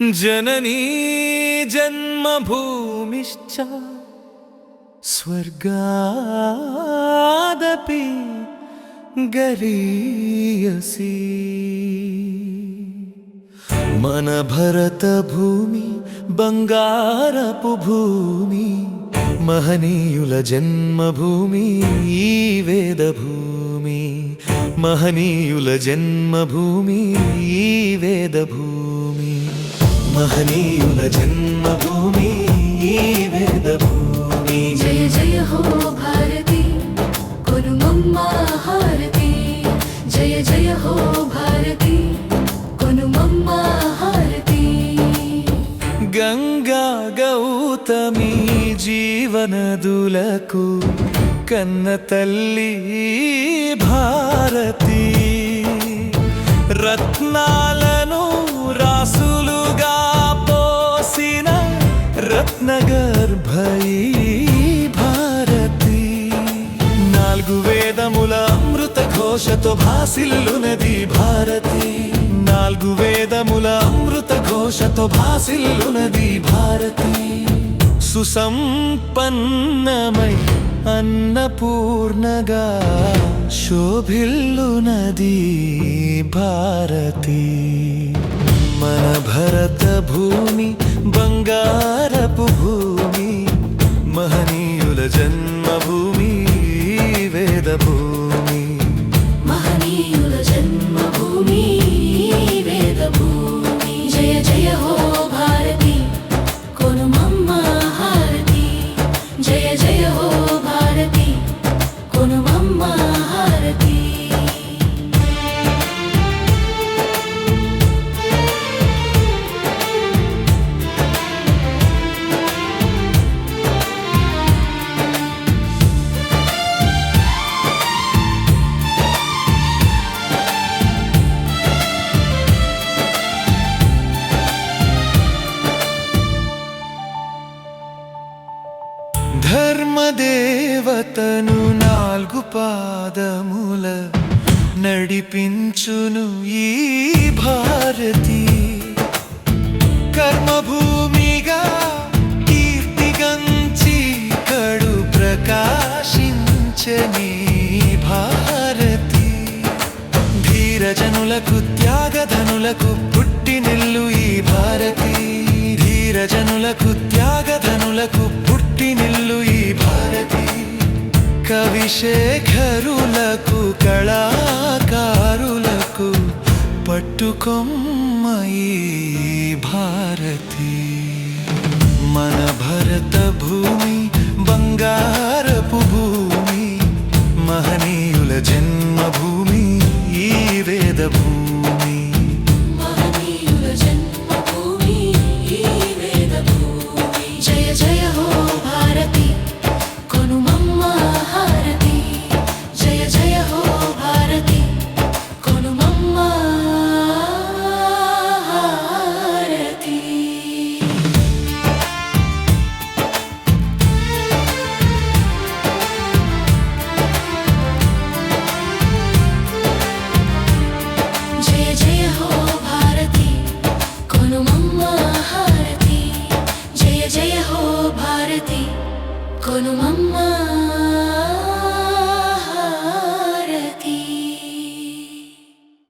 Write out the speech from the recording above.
जननी जन्मभूमिश्च स्वर्गादपि गरीयसी मनभरतभूमि बङ्गारपुभूमि महनीयुलजन्मभूमि वेदभूमि महनीयुलजन्मभूमि वेदभूमि మహనీయుల జన్మభూమి ఈ వేద భూమి జయ జయ హో భారతి కొనుమమ్మ హారతి జయ జయ హో భారతి కొనుమమ్మ హారతి గంగా గౌతమి జీవనదులకు కన్న తల్లి భారతి. రత్నాలను రత్నగర్భై భారతి. నాలుగు వేదముల అమృత ఘోషతో భాసిల్లునది భారతి. నాలుగు వేదముల అమృత ఘోషతో భాసిల్లునది భారతి. సుసంపన్నమై అన్నపూర్ణగా శోభిల్లునది భారతి. మన భరత భూమి బంగారు జన్మభూమి వేద భూమి మహనీయుల జన్మ దేవతను నాలుగు పాదముల నడిపించును ఈ భారతి. కర్మభూమిగా కీర్తిగంచి కడు ప్రకాశించని భారతి. ధీరజనులకు త్యాగధనులకు పుట్టినిల్లు ఈ భారతి. ధీరజనులకు త్యాగధనులకు పుట్టినిల్లు ఈ భారతి కవిశేఖరులకు కళాకారులకు పట్టుకొమ్మయి భారతి. మన భరత భూమి కొనుమమ్మా.